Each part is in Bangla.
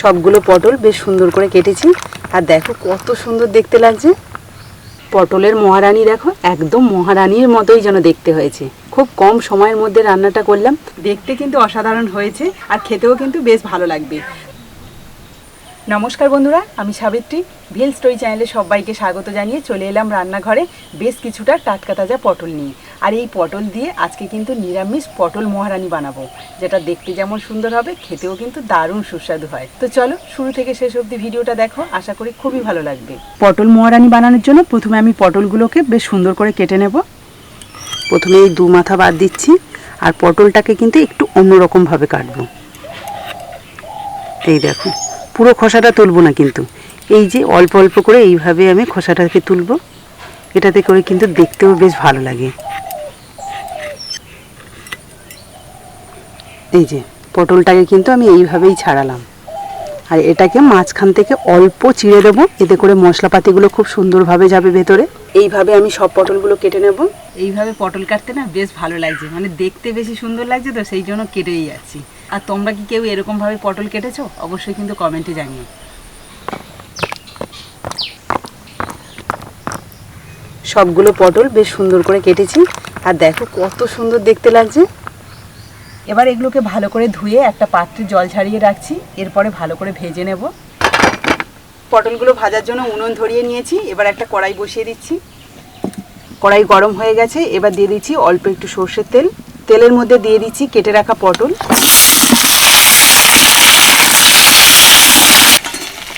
সবগুলো পটল বেশ সুন্দর করে কেটেছি। আর দেখো কত সুন্দর দেখতে লাগছে। পটলের মহারানী দেখো, একদম মহারানীর মতোই যেন দেখতে হয়েছে। খুব কম সময়ের মধ্যে রান্নাটা করলাম। দেখতে কিন্তু অসাধারণ হয়েছে আর খেতেও কিন্তু বেশ ভালো লাগবে। নমস্কার বন্ধুরা, আমি সাবিত্রী। ভিল স্টোরি চ্যানেলে সবাইকে স্বাগত জানিয়ে চলে এলাম রান্নাঘরে বেশ কিছুটা টাটকা তাজা পটল নিয়ে। আর এই পটল দিয়ে আজকে কিন্তু নিরামিষ পটল মহারানী বানাবো, যেটা দেখতে যেমন সুন্দর হবে, খেতেও কিন্তু দারুণ সুস্বাদু হয়। তো চলো, শুরু থেকে শেষ অবধি ভিডিওটা দেখো, আশা করি খুবই ভালো লাগবে। পটল মহারানী বানানোর জন্য প্রথমে আমি পটলগুলোকে বেশ সুন্দর করে কেটে নেব। প্রথমে এই দু মাথা বাদ দিচ্ছি, আর পটলটাকে কিন্তু একটু অন্যরকমভাবে কাটবো। এই দেখো পুরো খোসাটা তুলবো না কিন্তু। এই যে অল্প অল্প করে এইভাবে আমি খোসাটাকে তুলবো। এটাতে করে কিন্তু দেখতেও বেশ ভালো লাগে। এই যে পটলটাকে কিন্তু আমি এইভাবেই ছাড়ালাম। আর এটাকে মাঝখান থেকে অল্প চিড়ে দেবো। এতে করে মশলাপাতিগুলো খুব সুন্দরভাবে যাবে ভেতরে। এইভাবে আমি সব পটলগুলো কেটে নেব। এইভাবে পটল কাটতে না বেশ ভালো লাগছে। মানে দেখতে বেশি সুন্দর লাগছে তো, সেই জন্য কেটেই যাচ্ছি। আর তোমরা কি কেউ এরকমভাবে পটল কেটেছো? অবশ্যই কিন্তু কমেন্টে জানিও। সবগুলো পটল বেশ সুন্দর করে কেটেছি। আর দেখো কত সুন্দর দেখতে লাগছে। এবার এগুলোকে ভালো করে ধুয়ে একটা পাত্রে জল ছাড়িয়ে রাখছি। এরপরে ভালো করে ভেজে নেব। পটলগুলো ভাজার জন্য উনুন ধরিয়ে নিয়েছি। এবার একটা কড়াই বসিয়ে দিচ্ছি। কড়াই গরম হয়ে গেছে। এবার দিয়ে দিচ্ছি অল্প একটু সর্ষের তেল। তেলের মধ্যে দিয়ে দিচ্ছি কেটে রাখা পটল।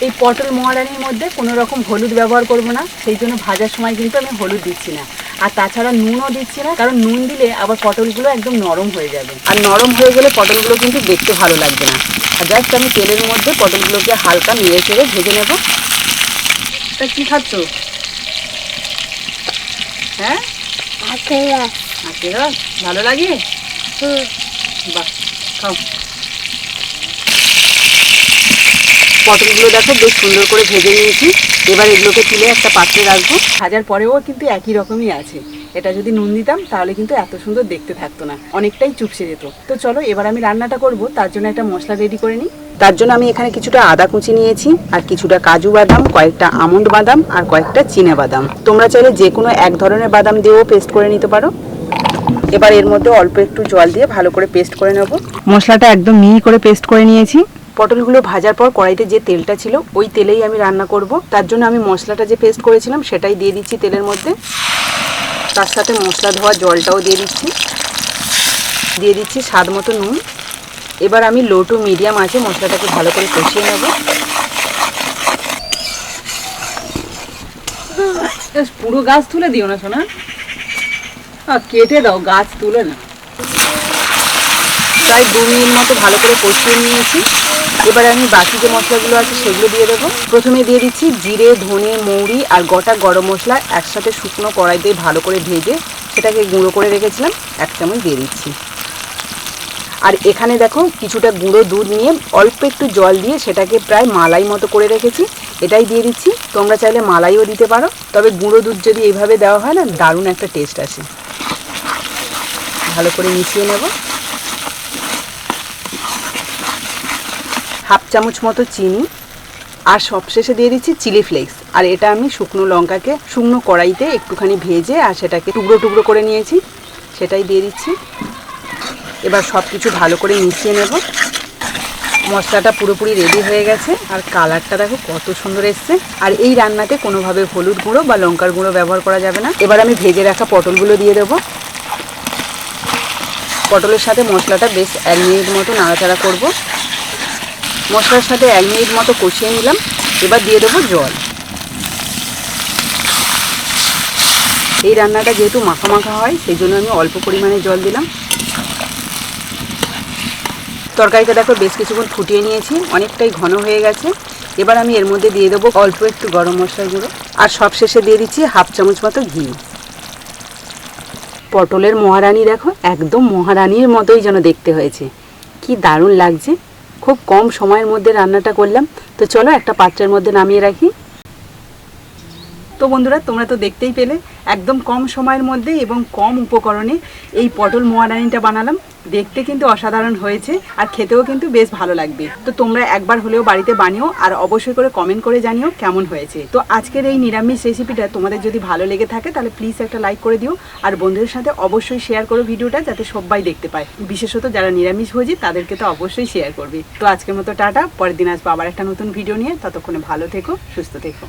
এই পটল মহারানির মধ্যে কোনো রকম হলুদ ব্যবহার করব না সেই জন্য ভাজার সময় কিন্তু আমি হলুদ দিচ্ছি না। আর তাছাড়া নুনও দিচ্ছি না কারণ নুন দিলে আবার পটলগুলো একদম নরম হয়ে যাবে। আর নরম হয়ে গেলে পটলগুলো কিন্তু দেখতে ভালো লাগবে না। আর জাস্ট আমি তেলের মধ্যে পটলগুলোকে হালকা নেড়ে চেড়ে ভেজে নেব। তা কী খাচ্ছ? হ্যাঁ? আখের রস। ভালো লাগে? বাহ খাও। পটলগুলো দেখো বেশ সুন্দর করে ভেজে নিয়েছি। এবার এগুলোকে তুলে একটা পাত্রে রাখব। ভাজার পরেও কিন্তু একই রকমই আছে। এটা যদি নুন দিতাম তাহলে কিন্তু এত সুন্দর দেখতে থাকতো না। অনেকটাই চুপসে যেত। তো চলো এবার আমি রান্নাটা করব। তার জন্য একটা মশলা রেডি করে নিই। তার জন্য আমি এখানে কিছুটা আদা কুচি নিয়েছি আর কিছুটা কাজু বাদাম কয়েকটা আমন্ড বাদাম আর কয়েকটা চিনে বাদাম। তোমরা চাইলে যে কোনো এক ধরনের বাদাম দিয়েও পেস্ট করে নিতে পারো। এবার এর মধ্যে অল্প একটু জল দিয়ে ভালো করে পেস্ট করে নেব। মশলাটা একদম মিহি করে পেস্ট করে নিয়েছি। পটলগুলো ভাজার পর কড়াইতে যে তেলটা ছিল ওই তেলেই আমি রান্না করব। তার জন্য আমি মশলাটা যে পেস্ট করেছিলাম সেটাই দিয়ে দিচ্ছি তেলের মধ্যে। তার সাথে মশলা ধোয়া জলটাও দিয়ে দিচ্ছি। দিয়ে দিচ্ছি স্বাদ মতো নুন। এবার আমি লো টু মিডিয়াম আছে মশলাটাকে ভালো করে কষিয়ে নেব। পুরো গাছ তুলে দিও না সোনা। কেটে দাও গাছ তুলে না প্রায় দু মিনিট মতো ভালো করে কষিয়ে নিয়েছি। এবার আমি বাকি যে মশলাগুলো আছে সেগুলো দিয়ে দেবো। প্রথমে দিয়ে দিচ্ছি জিরে, ধনে, মৌরি আর গোটা গরম মশলা একসাথে শুকনো কড়াইতে ভালো করে ভেজে সেটাকে গুঁড়ো করে রেখেছিলাম, এক চামচ দিয়ে দিচ্ছি। আর এখানে দেখো কিছুটা গুঁড়ো দুধ নিয়ে অল্প একটু জল দিয়ে সেটাকে প্রায় মালাই মতো করে রেখেছি। এটাই দিয়ে দিচ্ছি। তোমরা চাইলে মালাইও দিতে পারো। তবে গুঁড়ো দুধ যদি এইভাবে দেওয়া হয় না, দারুণ একটা টেস্ট আসে। ভালো করে মিশিয়ে নেব। হাফ চামচ মতো চিনি, আর সবশেষে দিয়ে দিচ্ছি চিলি ফ্লেক্স। আর এটা আমি শুকনো লঙ্কাকে শুকনো কড়াইতে একটুখানি ভেজে, আর সেটাকে টুকরো টুকরো করে নিয়েছি। সেটাই দিয়ে দিচ্ছি। এবার সব কিছু ভালো করে মিশিয়ে নেব। মশলাটা পুরোপুরি রেডি হয়ে গেছে। আর কালারটা দেখো কত সুন্দর এসছে। আর এই রান্নাতে কোনোভাবে হলুদ গুঁড়ো বা লঙ্কার গুঁড়ো ব্যবহার করা যাবে না। এবার আমি ভেজে রাখা পটলগুলো দিয়ে দেবো। পটলের সাথে মশলাটা বেশ এক মিনিট মতো নাড়াচাড়া করব। মশলার সাথে এক মিনিট মতো কষিয়ে নিলাম। এবার দিয়ে দেবো জল। এই রান্নাটা যেহেতু মাখা মাখা হয়, সেই জন্য আমি অল্প পরিমাণে জল দিলাম। তরকারিটা দেখো বেশ কিছুক্ষণ ফুটিয়ে নিয়েছি, অনেকটাই ঘন হয়ে গেছে। এবার আমি এর মধ্যে দিয়ে দেবো অল্প একটু গরম মশলা গুঁড়ো। আর সবশেষে দিয়ে দিচ্ছি হাফ চামচ মতো ঘি। পটলের মহারানী দেখো, একদম মহারানীর মতোই যেন দেখতে হয়েছে। কি দারুণ লাগছে। খুব কম সময়ের মধ্যে রান্নাটা করলাম। তো চলো একটা পাত্রের মধ্যে নামিয়ে রাখি। তো বন্ধুরা, তোমরা তো দেখতেই পেলে, একদম কম সময়ের মধ্যে এবং কম উপকরণে এই পটল মোয়ারানিটা বানালাম। দেখতে কিন্তু অসাধারণ হয়েছে আর খেতেও কিন্তু বেশ ভালো লাগবে। তো তোমরা একবার হলেও বাড়িতে বানিও আর অবশ্যই করে কমেন্ট করে জানিও কেমন হয়েছে। তো আজকের এই নিরামিষ রেসিপিটা তোমাদের যদি ভালো লেগে থাকে, তাহলে প্লিজ একটা লাইক করে দিও। আর বন্ধুদের সাথে অবশ্যই শেয়ার করো ভিডিওটা যাতে সবাই দেখতে পায়। বিশেষত যারা নিরামিষ ভোজি, তাদেরকে তো অবশ্যই শেয়ার করবে। তো আজকের মতো টাটা, পরের দিন আসব আবার একটা নতুন ভিডিও নিয়ে। ততক্ষণে ভালো থেকো, সুস্থ থেকো।